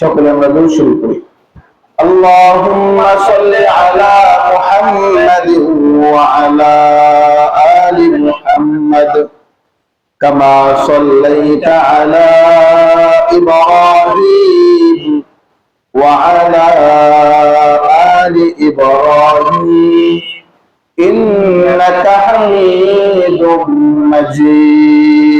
সকলে আমরা দূর শুরু করি اللهم صل على محمد وعلى آل محمد كما صليت على إبراهيم وعلى آل إبراهيم إنك حميد مجيد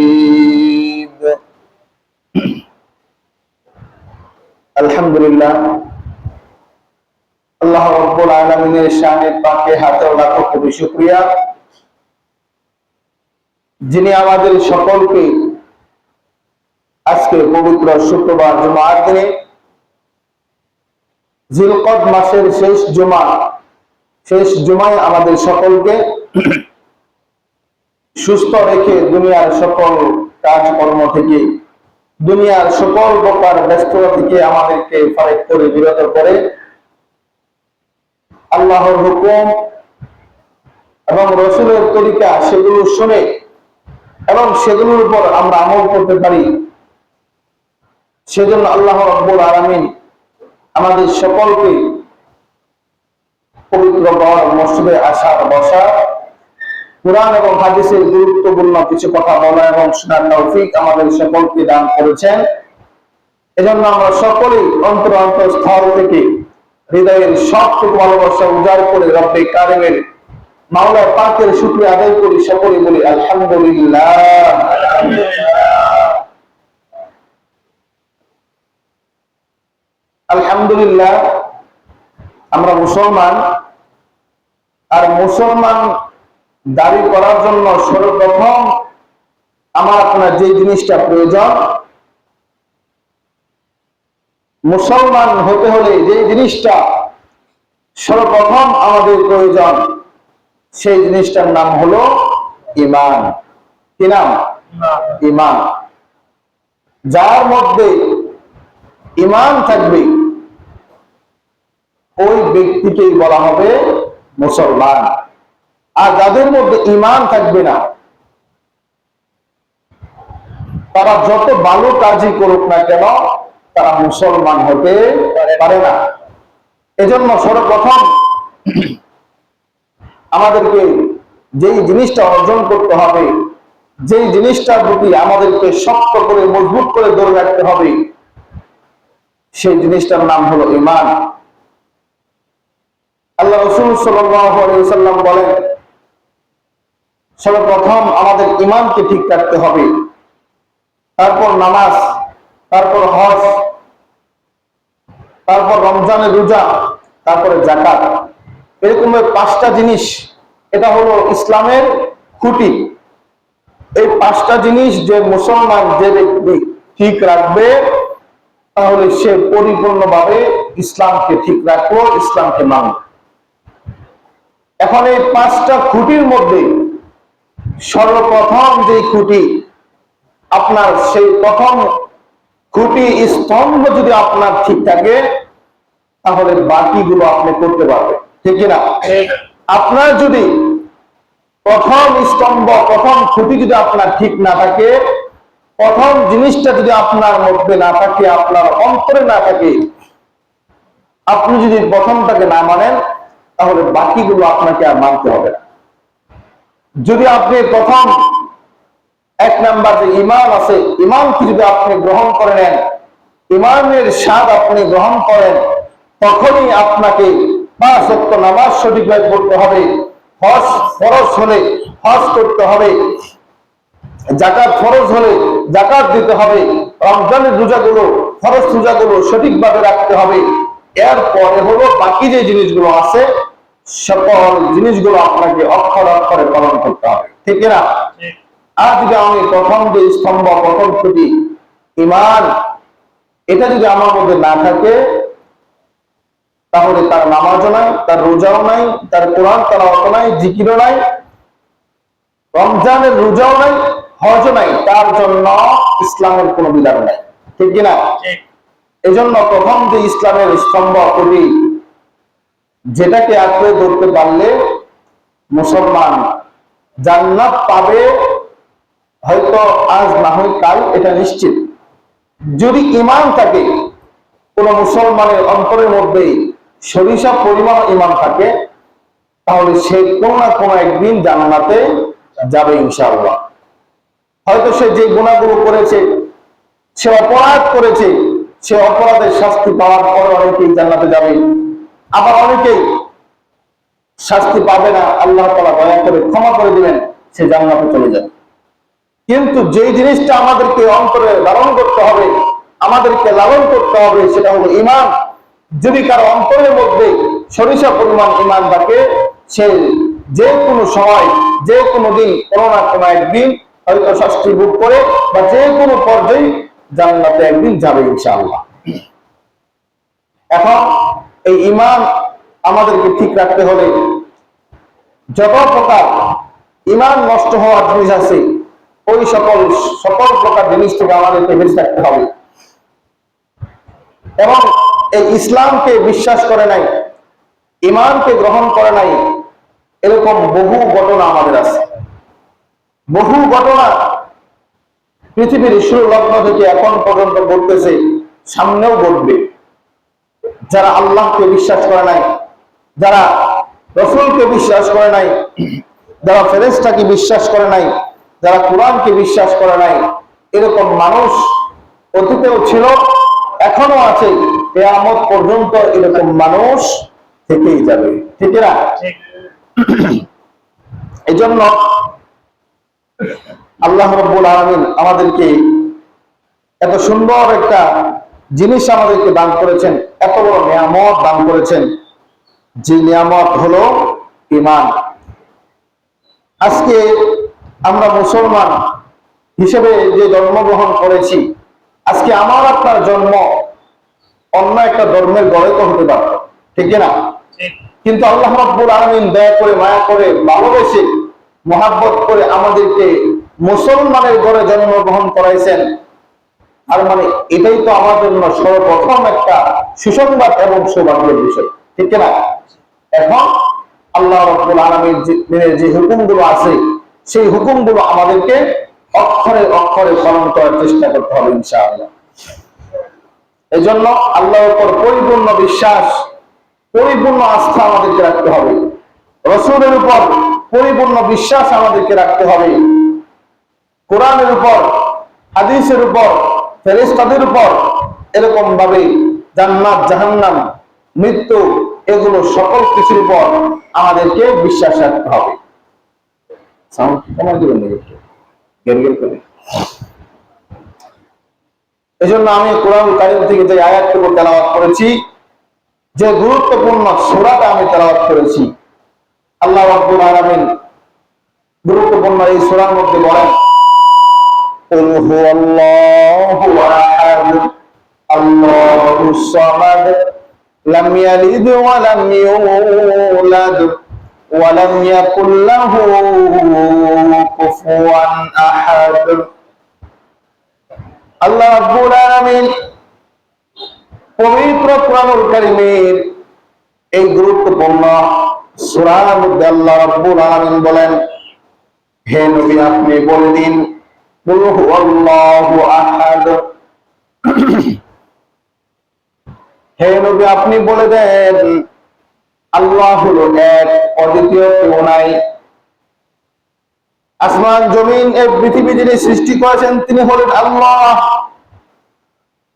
আলহামদুলিল্লাহ। আল্লাহ রব্বুল আলমিনের শানের পাকে হাতে লাখো কোটি শুক্রিয়া। যিনি আমাদের সকলকে আজকে পবিত্র শুক্রবার জুমার দিনে জিলকদ মাসের শেষ জুমা, শেষ জুমায় আমাদের সকলকে সুস্থ রেখে দুনিয়ার সকল কাজকর্ম থেকে দুনিয়ার সকল প্রকার ব্যস্ততা থেকে আমাদেরকে ফারেক করে বিরত করে। আল্লাহর হুকুম এবং রসুলের তরিকা সেগুলো শুনে এবং সেগুলোর উপর আমরা আমল করতে পারি। সেজন্য আল্লাহ রব্বুল আলমিন আমাদের সকলকে পবিত্র মসজিদে আসার বসা কোরআন এবং হাদিসের গুরুত্বপূর্ণ কিছু কথা বলা এবং শোনার তৌফিক আমাদের সকলকে দান করেছেন। এজন্য আমরা সকলেই অন্তর অন্তর স্থল থেকে হৃদয়ের সবটুকু ভালোবাসা উজাড় করে রব্বে কারিমের মাওলা পাকের শুক্রিয়া আদায় করি সকলে বলি আলহামদুলিল্লাহ। আলহামদুলিল্লাহ, আমরা মুসলমান। আর মুসলমান দাবি করার জন্য সর্বপ্রথম আমার আপনার যে জিনিসটা প্রয়োজন, মুসলমান হতে হলে যে জিনিসটা সর্বপ্রথম আমাদের প্রয়োজন, সেই জিনিসটার নাম হলো ইমান। কি নাম? ইমান। যার মধ্যে ইমান থাকবে, ওই ব্যক্তিকেই বলা হবে মুসলমান। আর যাদের মধ্যে ইমান থাকবে না, তারা যত ভালো কাজই করুক না কেন, তারা মুসলমান হতে পারে না। এজন্য সর্বপ্রথম আমাদেরকে যেই জিনিসটা অর্জন করতে হবে, যেই জিনিসটার প্রতি আমাদেরকে শক্ত করে, মজবুত করে ধরে রাখতে হবে, সেই জিনিসটার নাম হলো ইমান আল্লাহ রসুল সাল্লাম বলেন সর্বপ্রথম আমাদের ইমানকে ঠিক রাখতে হবে। তারপর নামাজ, তারপর হজ, তারপর রমজানের রোজা, তারপরে জাকাত এরকম পাঁচটা জিনিস, এটা হলো ইসলামের খুঁটি। এই পাঁচটা জিনিস যে মুসলমান যে ব্যক্তি ঠিক রাখবে, তাহলে সে পরিপূর্ণভাবে ইসলামকে ঠিক রাখব, ইসলামকে মানবে। এখন এই পাঁচটা খুঁটির মধ্যে সর্বপ্রথম যে খুঁটি আপনার সেই প্রথম খুঁটি স্তম্ভ যদি আপনার ঠিক থাকে তাহলে বাকিগুলো আপনি করতে পারবেন। ঠিক না আপনার যদি প্রথম স্তম্ভ প্রথম খুঁটি যদি আপনার ঠিক না থাকে প্রথম জিনিসটা যদি আপনার মধ্যে না থাকে আপনার অন্তরে না থাকে আপনি যদি প্রথমটাকে না মানেন তাহলে বাকিগুলো আপনাকে আর মানতে হবে না। যদি আপনি প্রথম এক নাম্বার যে ইমান আছে ইমানকে যদি আপনি গ্রহণ করে নেন? ইমানের স্বাদ আপনি গ্রহণ করেন, তখনই আপনাকে পাঁচ সত্য নামাজ সঠিকভাবে পড়তে হবে। হজ ফরজ হলে হজ করতে হবে। জাকাত ফরজ হলে জাকাত দিতে হবে। রমজানের রোজাগুলো, ফরজ রোজাগুলো সঠিকভাবে রাখতে হবে। এরপরে হলো বাকি যে জিনিসগুলো আছে সকল জিনিসগুলো আপনাকে অক্ষর অক্ষরে পালন করতে হবে। ঠিক না আজকে আমি প্রথম যে স্তম্ভ প্রথম খুঁটি ইমান এটা যদি আমার মধ্যে না থাকে তাহলে তার নামাজও নাই তার রোজাও নাই তার কোরআন তালাওয়াত নাই জিকিরও নাই রমজানের রোজাও নাই হজও নাই তার জন্য ইসলামের কোনো বিধান নাই। ঠিক কিনা? ঠিক এজন্য প্রথম যে ইসলামের স্তম্ভ কবি যেটাকে আঁকড়ে ধরতে পারলে মুসলমান জান্নাত পাবে, হয়তো আজ না হয় কাল, এটা নিশ্চিত। যদি ইমান থাকে, কোন মুসলমানের অন্তরের মধ্যে সরিষা পরিমাণ ইমান থাকে, তাহলে সে কোনো না কোনো একদিন জান্নাতে যাবে ইনশাআল্লাহ। হয়তো সে যে গুণাগুলো করেছে, সে অপরাধ করেছে, সে অপরাধের শাস্তি পাওয়ার পর অনেকেই জান্নাতে যাবে। আবার অনেকেই শাস্তি পাবে না, আল্লাহ তালা দয়া করে ক্ষমা করে দিবেন, সে জান্নাতে চলে যাবে। কিন্তু যে জিনিসটা আমাদেরকে অন্তরে ধারণ করতে হবে, আমাদেরকে লালন করতে হবে, সেটা হলো ইমান যদি কারও অন্তরের মধ্যে সরিষা পরিমাণ ইমান থাকে, সে যে কোনো সময়, যে কোনো দিন, কোনো না কোনো একদিন হয়তো শাস্তি ভোগ করে, বা যে কোনো পর্যায়ে জান্নাতে একদিন যাবে ইনশাআল্লাহ। এখন এই ইমান আমাদেরকে ঠিক রাখতে হলে যত প্রকার ইমান নষ্ট হওয়ার জিনিস আছে, ওই সকল সকল প্রকার জিনিস থেকে আমাদেরকে বেঁচে থাকতে হবে। এবং এই ইসলামকে বিশ্বাস করে নাই, ইমানকে গ্রহণ করে নাই, এরকম বহু ঘটনা আমাদের আছে। বহু ঘটনা পৃথিবীর শুরু লগ্ন থেকে এখন পর্যন্ত ঘটতেছে, সামনেও ঘটবে। যারা আল্লাহকে বিশ্বাস করে নাই যারা রসুলকে বিশ্বাস করে নাই যারা ফেরেস্তাকে বিশ্বাস করে নাই যারা কোরআনকে বিশ্বাস করে নাই এরকম মানুষ অতীতেও ছিল এখনও আছে। কেয়ামত পর্যন্ত এরকম মানুষ থেকেই যাবে। ঠিক না এই জন্য আল্লাহ রব্বুল আলমিন আমাদেরকে এত সুন্দর একটা জিনিস আমাদেরকে দান করেছেন এত বড় নিয়ামত দান করেছেন। যে নিয়ামত হলো ইমান আজকে আমরা মুসলমান হিসেবে যে জন্মগ্রহণ করেছি আজকে আমার আপনার জন্ম অন্য একটা ধর্মের গড়ে তো হতে পারত ঠিক না কিন্তু আল্লাহ রাব্বুল আলামিন দয়া করে মায়া করে ভালোবেসে মহাব্বত করে আমাদেরকে মুসলমানের ঘরে জন্মগ্রহণ করাইছেন। আর মানে এটাই তো আমার জন্য সর্বপ্রথম একটা সুসংবাদ এবং সৌভাগ্যের বিষয়। ঠিক না এখন আল্লাহ রাব্বুল আলামিন যে- যে হুকুমগুলো আছে, সেই হুকুমগুলো আমাদেরকে অক্ষরে অক্ষরে পালন করার চেষ্টা করতে হবে ইনশাআল্লাহ। এই জন্য আল্লাহর উপর পরিপূর্ণ বিশ্বাস, পরিপূর্ণ আস্থা আমাদেরকে রাখতে হবে। রসুলের উপর পরিপূর্ণ বিশ্বাস আমাদেরকে রাখতে হবে। কোরআনের উপর, হাদিসের উপর ফেরেস্তাদের উপর এরকম ভাবে জান্নাত, জাহান্নাম, মৃত্যু, এগুলো সকল কিছুর উপর আমাদেরকে বিশ্বাস রাখতে হবে। করে। এজন্য আমি কোরআন কারিম থেকে যে আয়াতটুকু তেলাওয়াত করেছি, যে গুরুত্বপূর্ণ সূরাটা আমি তেলাওয়াত করেছি, আল্লাহ রাব্বুল আলামিন গুরুত্বপূর্ণ এই সূরার মধ্যে বলেন قل هو الله احد الله الصمد لم يلد ولم يولد ولم يكن له كفوا احد আল্লাহ রাব্বুল আলামিন পবিত্র কোরআনুল কারীমের এই গুরুত্বপূর্ণ সূরার মধ্যে আল্লাহ রাব্বুল আলামিন বলেন হে নবী আপনি বলে দিন কুল হুয়াল্লাহু আহাদ হে নবী, আপনি বলে দেন, আল্লাহ হলো এক, অদ্বিতীয় কেউ নাই। আসমান, জমিন, এই পৃথিবী যিনি সৃষ্টি করেছেন, তিনি হলেন আল্লাহ।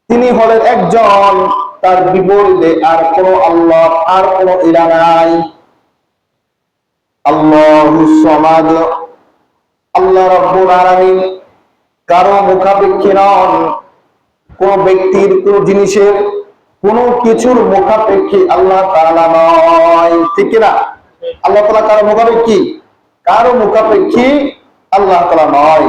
তিনি হলেন একজন, তার বিপরীতে আর কোন আল্লাহ, আর কোন ইলা নাই। আল্লাহ আল্লাহ রব্বুল আলামিন। কারও মুখাপেক্ষী নন। কোন ব্যক্তির কোন জিনিসের কোন কিছুর মুখাপেক্ষী আল্লাহ তাআলা নয়। ঠিক না আল্লাহ তাআলা কারও মুখাপেক্ষী? কারও মুখাপেক্ষী আল্লাহ তাআলা নয়।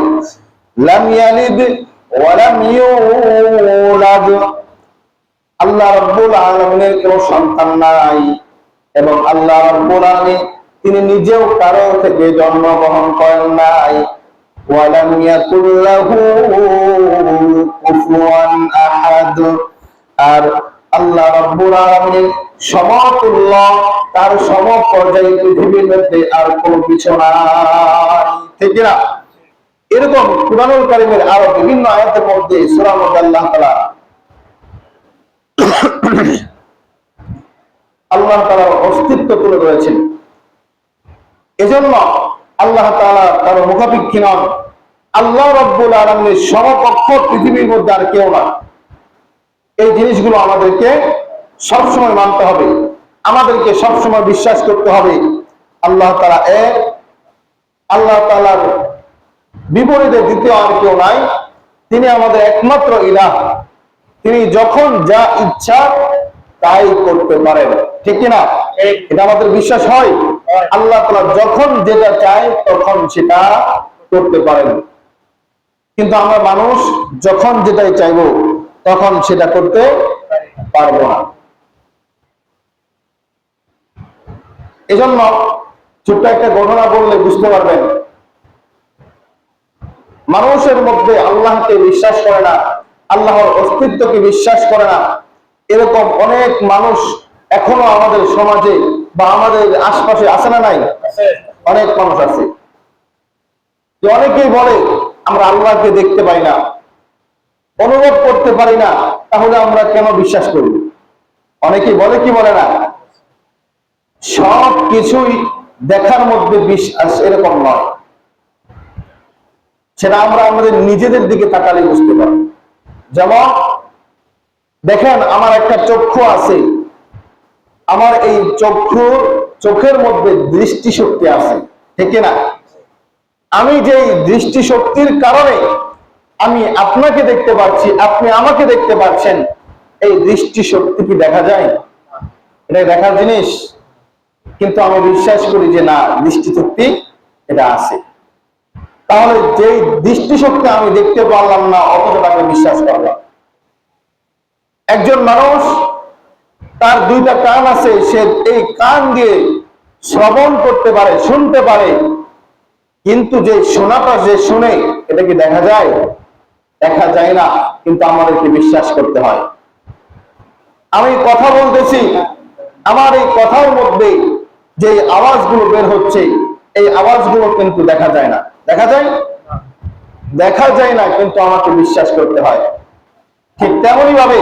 আল্লাহ তিনি নিজেও কারও থেকে জন্মগ্রহণ করেন নাই। ওয়ালাম ইয়াকুল্লাহু কুফুয়ান আহাদ। আর আল্লাহ রব্বুল আলামিনের সমতুল্য, তার সম পর্যায়ে পৃথিবীর মধ্যে আর কোনো কিছু নাই। ঠিক না এরকম কুরআনুল কারীমের আরও বিভিন্ন আয়াতের মধ্যে সূরা মধ্যে আল্লাহ তাআলা আল্লাহ তাআলার অস্তিত্ব তুলে ধরেছেন। এজন্য আল্লাহ তাআলা তার মুখাপেক্ষী নন। আল্লাহ রব্বুল আলমের সমকক্ষ পৃথিবীর মধ্যে আর কেউ না। এই জিনিসগুলো আমাদেরকে সবসময় মানতে হবে। আমাদেরকে সবসময় বিশ্বাস করতে হবে। আল্লাহ তালা এক আল্লাহ তালার বিপরীতে দ্বিতীয় আর কেউ নাই। তিনি আমাদের একমাত্র ইলাহ। তিনি যখন যা ইচ্ছা তাই করতে পারেন। ঠিক কিনা? এটা আমাদের বিশ্বাস হয়। আল্লাহ তালা যখন যেটা চায় তখন সেটা করতে পারেন। কিন্তু আমরা মানুষ যখন যেটাই চাইব তখন সেটা করতে পারব না। এজন্য ছোট্ট একটা ঘটনা বললে বুঝতে পারবেন, মানুষের মধ্যে আল্লাহকে বিশ্বাস করে না, আল্লাহর অস্তিত্বকে বিশ্বাস করে না, এরকম অনেক মানুষ এখনও আমাদের সমাজে বা আমাদের আশপাশে আছে না নাই? অনেক মানুষ আছে। অনেকেই বলে আমরা আল্লাহকে দেখতে পাই না অনুভব করতে পারি না তাহলে আমরা কেন বিশ্বাস করি? অনেকে বলে কি বলে না? সব কিছুই দেখার মধ্যে বিশ্বাস এরকম নয়। সেটা আমরা আমাদের নিজেদের দিকে তাকালে বুঝতে পারি যেমন দেখেন আমার একটা চক্ষু আছে। আমার এই চক্ষু, চোখের মধ্যে দৃষ্টিশক্তি আছে, ঠিক না আমি যে দৃষ্টিশক্তির কারণে আমি আপনাকে দেখতে পাচ্ছি, আপনি আমাকে দেখতে পাচ্ছেন, এই দৃষ্টিশক্তি কি দেখা যায়? এটা দেখার জিনিস। কিন্তু আমি বিশ্বাস করি যে না, দৃষ্টিশক্তি এটা আছে। তাহলে যে দৃষ্টিশক্তি আমি দেখতে পারলাম না অথচ তাকে বিশ্বাস করলাম। একজন মানুষ তার দুইটা কান আছে, সে এই কান দিয়ে শ্রবণ করতে পারে, শুনতে পারে। কিন্তু যে শোনাটা যে শুনে, এটা কি দেখা যায়? দেখা যায় না, কিন্তু আমাদেরকে বিশ্বাস করতে হয়। আমি কথা বলতেছি, আমার এই কথার মধ্যে যে আওয়াজগুলো বের হচ্ছে, এই আওয়াজগুলো কিন্তু দেখা যায় না। দেখা যায়? দেখা যায় না, কিন্তু আমাকে বিশ্বাস করতে হয়। ঠিক তেমনই ভাবে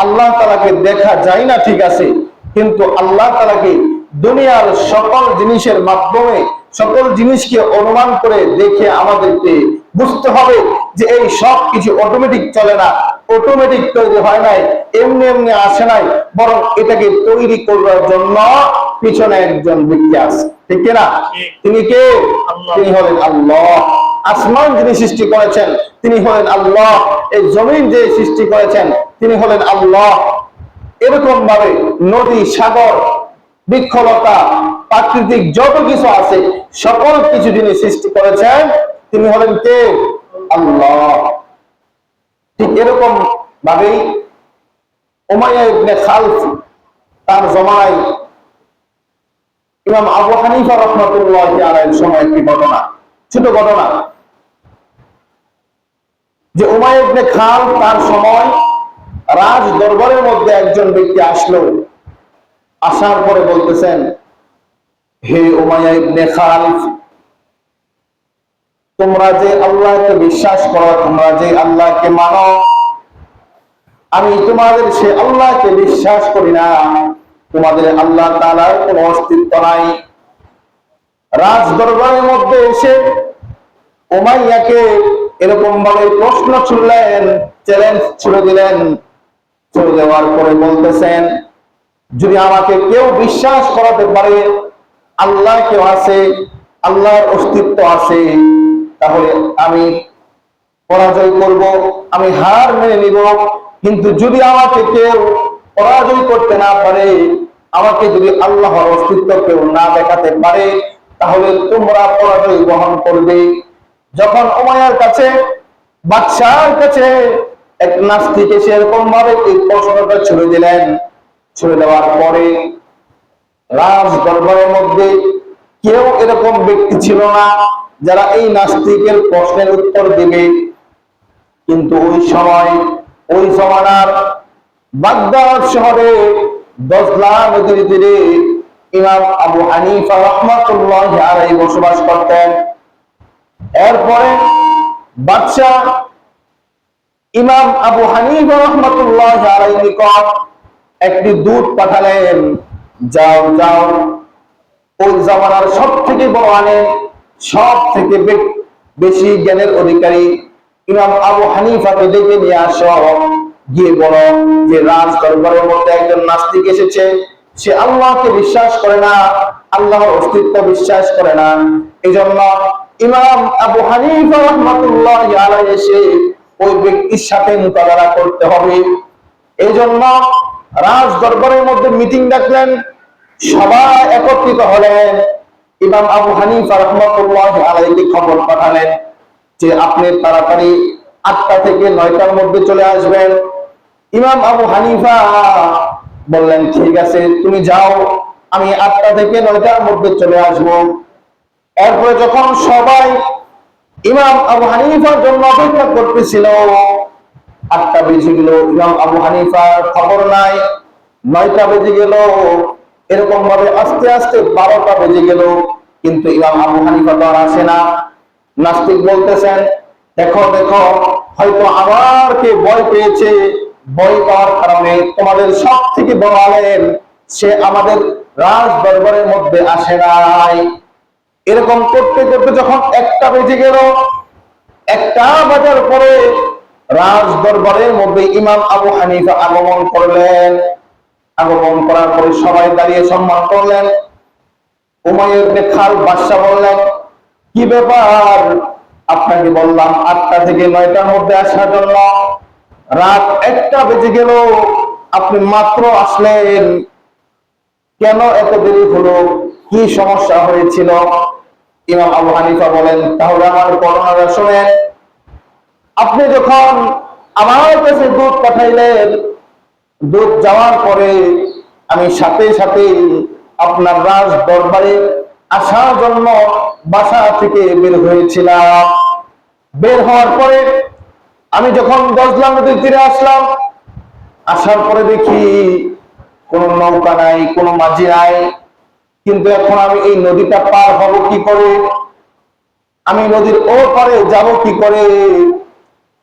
আল্লাহ তালাকে দেখা যায় না ঠিক আছে কিন্তু আল্লাহ তালাকে দুনিয়ার সকল জিনিসের মাধ্যমে সকল জিনিসকে অনুমান করে দেখে আমাদেরকে বুঝতে হবে যে এই সব কিছু অটোমেটিক চলে না অটোমেটিক তৈরি হয় নাই এমনি এমনি আসে নাই বরং এটাকে তৈরি করবার জন্য পিছনে একজন ব্যক্তি আছে। ঠিক না তিনি কে? তিনি হলেন আল্লাহ। আসমান যিনি সৃষ্টি করেছেন, তিনি হলেন আল্লাহ। এই জমিন যে সৃষ্টি করেছেন, তিনি হলেন আল্লাহ। এরকম ভাবে নদী, সাগর, বৃক্ষলতা, প্রাকৃতিক যত কিছু আছে, সকল কিছু যিনি সৃষ্টি করেছেন, তিনি হলেন কে? আল্লাহ। ঠিক এরকম ভাবেই উমাইয়া ইবনে খালফ তার জমায় ইমাম আবু হানিফা রহমতুল্লাহ আলাইহির সময় একটি ঘটনা। ছোট ঘটনা। যে উমাইয়া ইবনে খাল তার সময় রাজ দরবারের মধ্যে একজন ব্যক্তি আসলো। আসার পরে বলতেছেন, হে উমাইয়া ইবনে খালিফ তোমরা যে আল্লাহকে বিশ্বাস করো, তোমরা যে আল্লাহকে মানো, আমি তোমাদের সে আল্লাহকে বিশ্বাস করি না। তোমাদের আল্লাহ তালার কোন অস্তিত্ব নাই। রাজ দরবারের মধ্যে এসে ওমাইয়াকে এরকম ভাবে প্রশ্ন ছুড়লেন চ্যালেঞ্জ ছুড়ে দিলেন, ছুড়ে দেওয়ার পরে বলতেছেন, যদি আমাকে কেউ বিশ্বাস করাতে পারে, আল্লাহ কেউ আছে, আল্লাহর অস্তিত্ব আছে, তাহলে আমি পরাজয় করব, আমি হার মেনে নিব। কিন্তু যদি আমাকে কেউ পরাজয় করতে না পারে, আমাকে যদি আল্লাহর অস্তিত্ব কেউ না দেখাতে পারে তাহলে তোমরা পরাজয় গ্রহণ করবে। যখন ওমায়ার কাছে, বাদশার কাছে এক নাস্তিক এসে এরকম ভাবে এই প্রশ্নটা ছুড়ে দিলেন। ছুড়ে দেওয়ার পরে রাজ দরবারের মধ্যে কেউ এরকম ব্যক্তি ছিল না যারা এই নাস্তিকের প্রশ্নের উত্তর দেবে। কিন্তু ওই সময়, ওই জমানার বাগদাদ শহরে দশলা নদীর তীরে ইমাম আবু হানিফা রহমাতুল্লাহ আলাই বসবাস করতেন। এরপরে বাদশাহ ইমাম আবু হানিফা রহমাতুল্লাহ আলাই নিকট একটি দূত পাঠালেন যাও যাও ওই জামানার সব থেকে বড় আলেম সব থেকে বেশি জ্ঞানের অধিকারী। ইমাম আবু হানিফাকে ডেকে নিয়ে আসো। গিয়ে বলো যে রাজ দরবারের মধ্যে একজন নাস্তিক এসেছে। সে আল্লাহকে বিশ্বাস করে না, আল্লাহর অস্তিত্ব বিশ্বাস করে না। এই জন্য ইমাম আবু হানিফা রহমতুল্লাহ আলাই এসে ওই ব্যক্তির সাথে মোকাবেলা করতে হবে। এই জন্য রাজ দরবারের মধ্যে মিটিং ডাকলেন, সবাই একত্রিত হলেন। ইমাম আবু হানিফা রহমতুল্লাহ আলাইকে খবর পাঠালেন যে আপনি তাড়াতাড়ি আটটা থেকে নয়টার মধ্যে চলে আসবেন। ইমাম আবু হানিফা বললেন, ঠিক আছে, তুমি যাও, আমি আটটা থেকে নয়টার মধ্যে চলে আসব। এরপরে যখন সবাই ইমাম আবু হানিফার জন্য অপেক্ষা করতেছিল, আটটা বেজে গেল, ইমাম আবু হানিফার খবর নাই, নয়টা বেজে গেল এরকম ভাবে আস্তে আস্তে বারোটা বেজে গেল, কিন্তু ইমাম আবু হানিফা তো আর আসে না। নাস্তিক বলতেছেন, দেখো দেখো, হয়তো আমার কে ভয় পেয়েছে ভয় পাওয়ার কারণে তোমাদের সব থেকে বড় সে আমাদের রাজ দরবারের মধ্যে আসে নাই। এরকম করতে করতে যখন একটা বেজে গেল, একটা বাজার পরে রাজ দরবারের মধ্যে ইমাম আবু হানিফা আগমন করলেন। আগমন করার পরে সবাই দাঁড়িয়ে সম্মান করলেন। উমাইয়ের খাল বাদশাহ বললেন, কি ব্যাপার? আপনাকে বললাম আটটা থেকে নয়টার মধ্যে আসার জন্য। রাত একটা বেজে গেল। আপনি মাত্র আসলেন। কেন এত দেরি হলো? কি সমস্যা হয়েছিল? ইমাম আবু হানিফা বলেন, তাহলে আমার বর্ণনা শোনেন। আপনি যখন আমার কাছে দুধ পাঠাইলেন, দুধ যাওয়ার পরে আমি সাথে সাথে আপনার রাজ দরবারে আসার জন্য বাসা থেকে বের হয়েছিলাম। বের হওয়ার পরে আমি যখন গজলা নদীর তীরে আসলাম, আসার পরে দেখি কোনো নৌকা নাই, কোনো মাঝি নাই। কিন্তু এখন আমি এই নদীটা পার হব কি করে? আমি নদীর ও পারে যাব কি করে?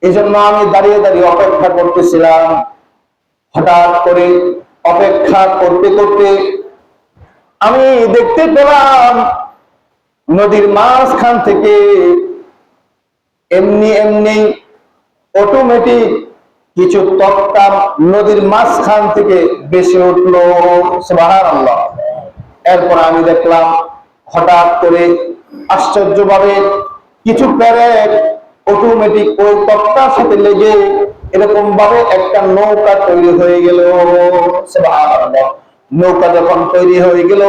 এই জন্য আমি দাঁড়িয়ে দাঁড়িয়ে অপেক্ষা করতেছিলাম। হঠাৎ করে অপেক্ষা করতে করতে আমি দেখতে পেলাম নদীর মাঝখান থেকে এমনি এমনি অটোমেটিক কিছু তক্তা নদীর মাঝখান থেকে বেশি উঠল। এরপর আমি দেখলাম হঠাৎ করে আশ্চর্যভাবে কিছু প্যারেট অটোমেটিক ওই তক্তার সাথে লেগে এরকম ভাবে একটা নৌকা তৈরি হয়ে গেল। নৌকা যখন তৈরি হয়ে গেল,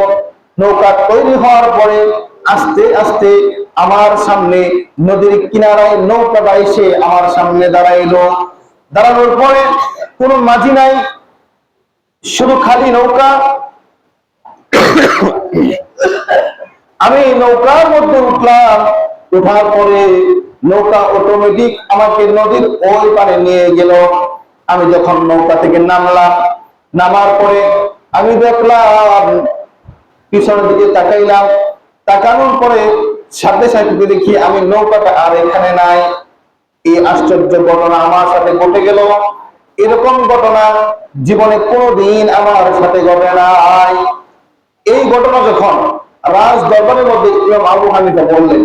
নৌকা তৈরি হওয়ার পরে আস্তে আস্তে আমার সামনে নদীর কিনারায় নৌকাটা এসে আমার সামনে দাঁড়াইলো। দাঁড়ানোর পরে কোনো মাঝি নাই, শুধু খালি নৌকা। আমি নৌকার মধ্যে উঠলাম, উঠার পরে নৌকা অটোমেটিক আমাকে নদীর ওই পারে নিয়ে গেল। আমি যখন নৌকা থেকে নামলাম, নামার পরে আমি দেখলাম, পিছনের দিকে তাকাইলাম। তাকানোর পরে সাথে সাথে দেখি আমি নৌকাটা আর এখানে নাই। এই আশ্চর্য ঘটনা আমার সাথে ঘটে গেল। এরকম ঘটনা জীবনে কোনোদিন আমার সাথে ঘটে নাই। এই ঘটনা যখন রাজ দরবারের মধ্যে ইমাম আবু হানিফা বললেন,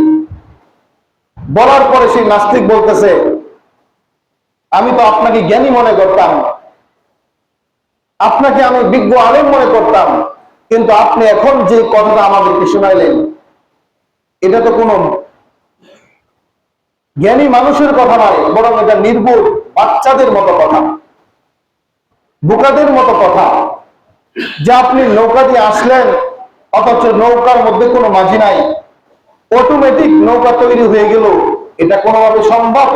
বলার পরে সেই নাস্তিক বলতেছে, আমি তো আপনাকে জ্ঞানী মনে করতাম। আপনাকে আমি বিজ্ঞ আলেম মনে করতাম। কিন্তু আপনি এখন যে কথাটা আমাদেরকে শোনাইলেন, এটা তো কোনো জ্ঞানী মানুষের কথা নয়, বরং এটা নির্ভুল বাচ্চাদের মতো কথা, বোকাদের মতো কথা, যে আপনি নৌকা দিয়ে আসলেন, অথচ নৌকার মধ্যে কোনো মাঝি নাই অটোমেটিক নৌকা তৈরি হয়ে গেল, এটা কোনোভাবে সম্ভব?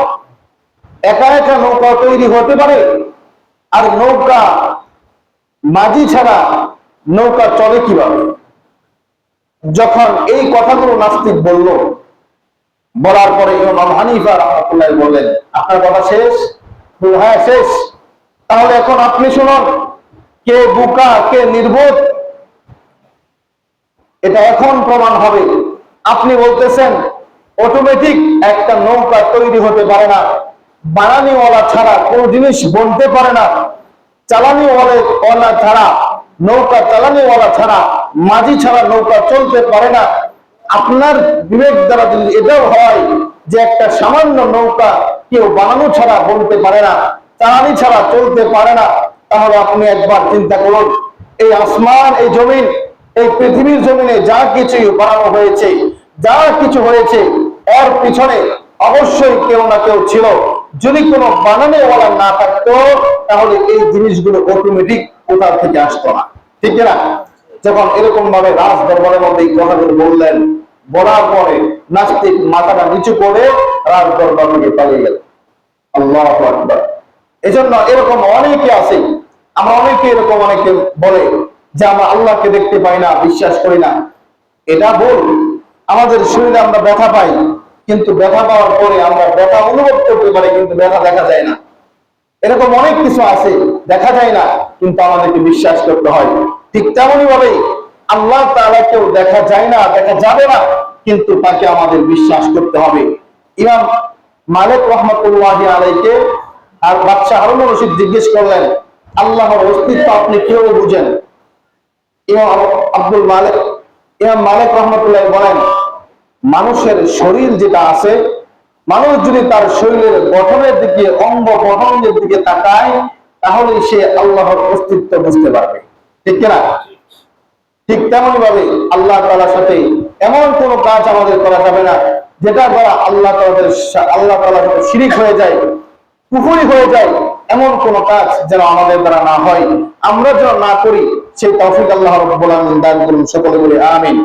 একা একা নৌকা তৈরি হতে পারে? আর নৌকা মাঝি ছাড়া নৌকা চলে কীভাবে? যখন এই কথাগুলো নাস্তিক বলল, বলার পরে ইমাম হানিফা বললেন, আপনার কথা শেষ? হ্যাঁ শেষ। তাহলে এখন আপনি শুনুন, কে বুকা, কে নির্বোধ? এটা এখন প্রমাণ হবে। আপনি বলতেছেন অটোমেটিক একটা নৌকা তৈরি হতে পারে না। বানানিওয়ালা ছাড়া কোন জিনিস বলতে পারে না। চালানিওয়ালা ছাড়া নৌকা চালানিওয়ালা ছাড়া, মাঝি ছাড়া নৌকা চলতে পারে না। আপনার বিবেক দ্বারা যদি এটাও হয় যে একটা সামান্য নৌকা কেউ বানানো ছাড়া বলতে পারে না, চালানি ছাড়া চলতে পারে না, তাহলে আপনি একবার চিন্তা করুন, এই আসমান, এই জমিন, এই পৃথিবীর জমিনে যা কিছু বানানো হয়েছে, যা কিছু হয়েছে, এর পিছনে অবশ্যই কেউ না কেউ ছিল। যদি কোনো বানানোওয়ালা না থাকতো, তাহলে এই জিনিসগুলো অটোমেটিক কোথা থেকে আসতো না। ঠিক না যখন এরকম ভাবে রাজ দরবারের মধ্যে এই কথাগুলো বললেন, বলার পরে নাস্তিক মাথাটা নিচু করে রাজ দরবার থেকে পালিয়ে গেল। আল্লাহ আকবার। এজন্য এরকম অনেকে আছে, আমরা অনেকে এরকম অনেকে বলে যে, আমরা আল্লাহকে দেখতে পাই না, বিশ্বাস করি না। এটা ভুল। আমাদের শরীরে আমরা ব্যথা পাই। কিন্তু ব্যথা পাওয়ার পরে আমরা ব্যথা অনুভব করতে পারি, কিন্তু ব্যথা দেখা যায় না। এরকম অনেক কিছু আছে, দেখা যায় না, কিন্তু আমাদেরকে বিশ্বাস করতে হয়। ঠিক তেমনই ভাবে আল্লাহ তাআলাকেও দেখা যায় না, দেখা যাবে না, কিন্তু তাকে আমাদের বিশ্বাস করতে হবে। ইমাম মালিক রহমতুল্লাহ আলাইকে আর বাদশাহ হারুন রশিদ জিজ্ঞেস করলেন, আল্লাহর অস্তিত্ব আপনি কীভাবে বুঝেন? ইমাম আব্দুল মালিক, ইমাম মালিক রহমতুল্লাহ বলেন মানুষের শরীর যেটা আছে, মানুষ যদি তার শরীরের গঠনের দিকে, অঙ্গ গঠনের দিকে তাকায়, তাহলে সে আল্লাহর অস্তিত্ব বুঝতে পারবে। ঠিক কিনা? ঠিক তেমনি ভাবে আল্লাহ তালার সাথে এমন কোন কাজ আমাদের করা যাবে না, যেটা দ্বারা আল্লাহ তালাদের আল্লাহ তালার সাথে শিরিক হয়ে যায় পুকুরি হয়ে যায়, এমন কোন কাজ যেন আমাদের দ্বারা না হয়। আমরা যেন না করি, সেই তৌফিক আল্লাহ রব্বুল আলামিন দান করুন, সকলে বলি আমিন।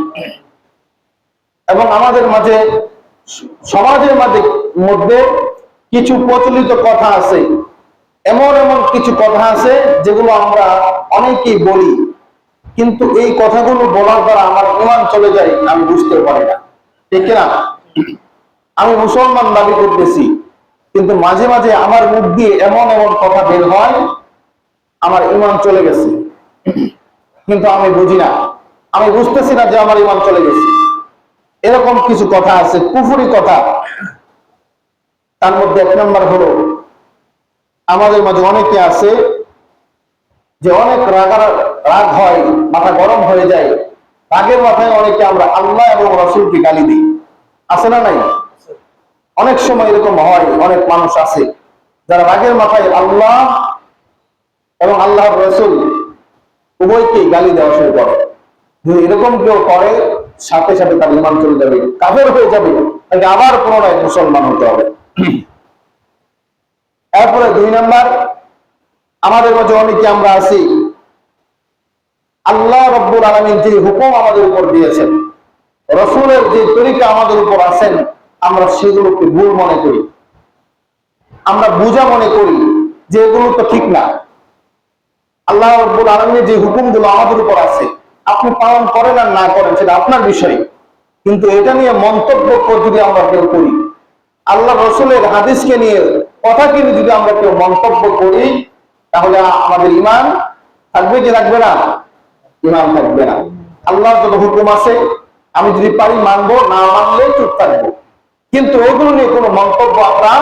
এবং আমাদের মাঝে, সমাজের মাঝে মধ্যে কিছু প্রচলিত কথা আছে। এমন এমন কিছু কথা আছে যেগুলো আমরা অনেকেই বলি। কিন্তু এই কথাগুলো বলার দ্বারা আমার ইমান চলে যায়, আমি বুঝতে পারি না। ঠিক না আমি মুসলমান দাবি করতেছি, কিন্তু মাঝে মাঝে আমার মুখ দিয়ে এমন এমন কথা বের হয়, আমার ইমান চলে গেছে। কিন্তু আমি বুঝি না। আমি বুঝতেছি না যে আমার ইমান চলে গেছে। এরকম কিছু কথা আছে, কুফুরি কথা। তার মধ্যে এক নম্বর হলো, আমাদের মাঝে অনেকে আছে যে অনেক রাগার রাগ হয়, মাথা গরম হয়ে যায়। রাগের মাথায় অনেকে আমরা আল্লাহ এবং রসুলকে গালি দিই। আছে না নাই? অনেক সময় এরকম হয়, অনেক মানুষ আছে যারা রাগের মাথায় আল্লাহ এবং আল্লাহর রসুল উভয়কেই গালি দেওয়া শুরু করে। যদি এরকম কেউ করে সাথে সাথে তার ইমান চলে যাবে, কাফের হয়ে যাবে, তাকে আবার পুনরায় মুসলমান হতে হবে। এরপরে দুই নাম্বার, আমাদের মাঝে অনেকে আমরা আছি, আল্লাহ রব্বুল আলমিন যে হুকুম আমাদের উপর দিয়েছেন, রসুলের যে তরিকা আমাদের উপর আছেন, আমরা সেগুলোকে ভুল মনে করি। আমরা বুঝা মনে করি যে এগুলো তো ঠিক না। আল্লাহ রব্বুল আলমিনের যে হুকুমগুলো আমাদের উপর আছে আপনি পালন করেন আর না করেন, সেটা আপনার বিষয়। কিন্তু এটা নিয়ে মন্তব্য যদি আমরা কেউ করি। আল্লাহ রসুলের হাদিসকে নিয়ে কথাকে নিয়ে যদি আমরা কেউ মন্তব্য করি, তাহলে আমাদের ইমান থাকবে কি থাকবে না? ইমান থাকবে না। আল্লাহর যত হুকুম আছে, আমি যদি পারি মানবো, না মানলে চুপ থাকব। কিন্তু ওগুলো নিয়ে কোনো মন্তব্য আমরা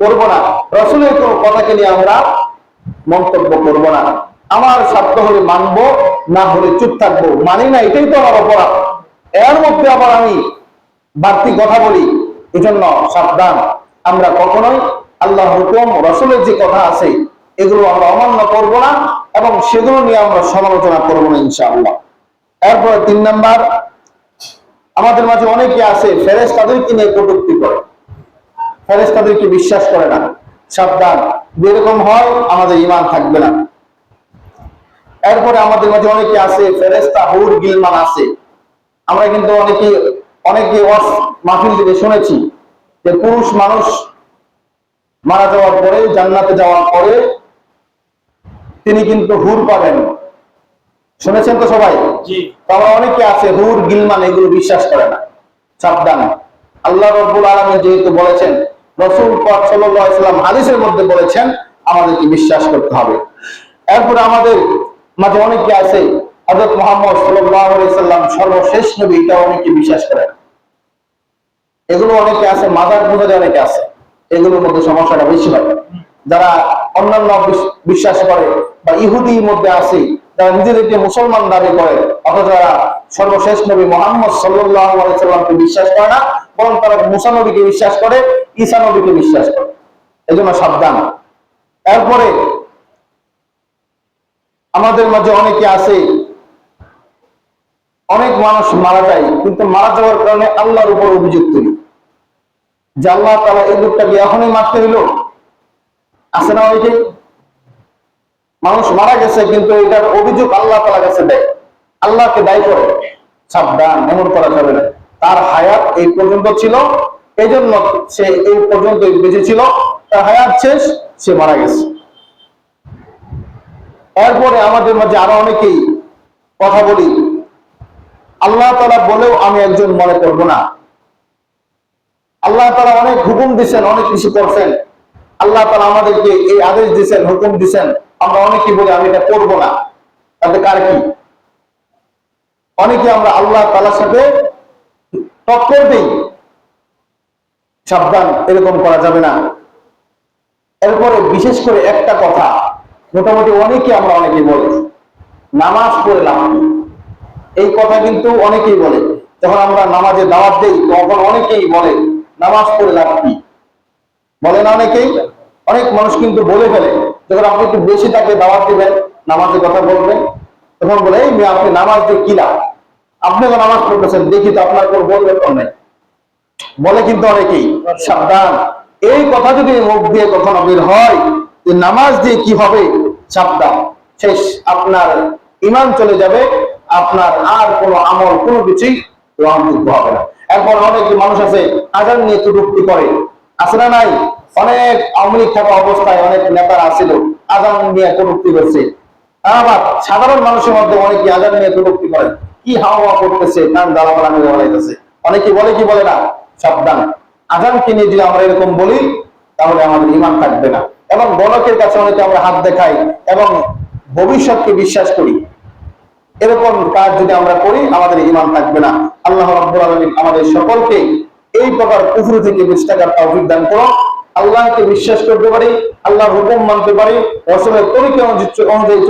করব না। রসুলের কোনো কথাকে নিয়ে আমরা মন্তব্য করব না। আমার স্বার্থ হলে মানবো, না হলে চুপ থাকব। মানি না, এটাই তো আমার অপরাধ। এর মধ্যে আবার আমি বাড়তি কথা বলি, এজন্য সাবধান। আমরা কখনোই আল্লাহ হুকুম, রসুলের যে কথা আছে, এগুলো আমরা অমান্য করব না এবং সেগুলো নিয়ে আমরা সমালোচনা করব না, ইনশাআল্লাহ। এরপরে তিন নাম্বার, আমাদের মাঝে অনেকে আছে ফেরেস তাদেরকে নিয়ে কটুক্তি করে। ফেরেস তাদেরকে বিশ্বাস করে না। সাবধান। যেরকম হয়, আমাদের ইমান থাকবে না। এরপরে আমাদের মাঝে অনেকে আছে ফেরেস্তা হুর গিলমান আছে। আমরা কিন্তু অনেকে অনেকে মাহফিল থেকে শুনেছি যে পুরুষ মানুষ মারা যাওয়ার পরে জান্নাতে যাওয়ার পরে তিনি কিন্তু হুর পাবেন। শুনেছেন তো সবাই? তারা অনেকে আছে হুর গিলমান এগুলো বিশ্বাস করে না। সাবধান। আল্লাহ রব্বুল আলমী যেহেতু বলেছেন রসুল পাক সাল্লাম হাদিসের মধ্যে বলেছেন আমাদেরকে বিশ্বাস করতে হবে। এরপরে আমাদের মাঝে অনেকে আছে, হযরত মুহাম্মদ সাল্লাম সর্বশেষ নবী এটা অনেকে বিশ্বাস করে। এগুলো অনেকে আছে, মাজার পূজারে অনেকে আছে, এগুলোর মধ্যে সমস্যাটা বেশি হয়। যারা অন্যান্য বিশ্বাস করে বা ইহুদির মধ্যে আছে, যারা নিজেদেরকে মুসলমান দাবি করে, অথচ যারা সর্বশেষ নবী মোহাম্মদ সাল্লামকে বিশ্বাস করে না, বরং তারা মুসা নবীকে বিশ্বাস করে, ঈসা নবীকে বিশ্বাস করে। এজন্য সাবধান। এরপরে আমাদের মাঝে অনেকে আছে, অনেক মানুষ মারা যায়, কিন্তু মারা যাওয়ার কারণে আল্লাহর উপর অভিযোগ তুলি। যে আল্লাহ তালা এই লোকটাকে এখনই মারতে হইল। আছে না অনেকে মানুষ মারা গেছে, কিন্তু এটার অভিযোগ আল্লাহ তালা কাছে দেয়। আল্লাহকে দায়ী করে। সাবধান, এমন করা যাবে না। তার হায়াত এই পর্যন্ত ছিল। এই জন্য সে এই পর্যন্ত বেঁচে ছিল। তার হায়াত শেষ, সে মারা গেছে। এরপরে আমাদের মাঝে আরও অনেকেই কথা বলি। আল্লাহ তালা বলেও আমি একজন মনে করব না। আল্লাহ তালা অনেক হুকুম দিচ্ছেন অনেক কিছু করছেন। আল্লাহ তালা আমাদেরকে এই আদেশ দিচ্ছেন হুকুম দিচ্ছেন আমরা অনেকেই বলি, আমি এটা করব না। তাতে কার কি? অনেকে আমরা আল্লাহ তালার সাথে টক্কর দিই। সাবধান, এরকম করা যাবে না। এরপরে বিশেষ করে একটা কথা। মোটামুটি অনেকে আমরা অনেকেই বলি, নামাজ পড়ে পড়লাম এই কথা কিন্তু অনেকেই বলে, যখন আমরা নামাজে দাওয়াত দেই, তখন অনেকেই বলে, নামাজ পড়ে লাভ কি বলে না অনেকেই? অনেক মানুষ কিন্তু বলে ফেলে, যখন আপনি একটু বেশি তাকে দাওয়াত দিবেন, নামাজের কথা বলবেন, তখন বলে, এই মেয়ে, আপনি নামাজ দিয়ে কি লাভ? আপনি তো নামাজ পড়তেছেন, দেখি তো আপনার কোন বলবেন নাই। বলে কিন্তু অনেকেই, সাবধান। এই কথা যদি মুখ দিয়ে কখনো বের হয়, যে নামাজ দিয়ে কি হবে? সাবধান শেষ, আপনার ইমান চলে যাবে, আপনার আর কোনো আমল, কোনো কিছুই গ্রহণযোগ্য হবে না। এরপর অনেক মানুষ আছে, আজান নিয়ে কটূক্তি করে। আছে না নাই? অনেক আওয়ামী লীগ থাকা অবস্থায় অনেক নেতারা আছিল আজান নিয়ে কটূক্তি করছে। আবার সাধারণ মানুষের মধ্যে অনেকে আজান নিয়ে কটূক্তি করে। কি হাওয়া করতেছে, কান দালা বালানো বলাইতেছে অনেকে বলে কি বলে না? সাবধান। আজানকে নিয়ে যদি আমরা এরকম বলি, তাহলে আমাদের ইমান থাকবে না। এবং গণকের কাছে অনেকে আমরা হাত দেখাই এবং ভবিষ্যৎকে বিশ্বাস করি। এরকম কাজ যদি আমরা করি, আমাদের ইমান থাকবে না। আল্লাহ রাব্বুল আলামিন আমাদের সকলকে এই প্রকার কুফর থেকে বেশ টাকার দান করো আল্লাহকে বিশ্বাস করতে পারি, আল্লাহর হুকুম মানতে পারি, রসুলের তরিকা অনুযায়ী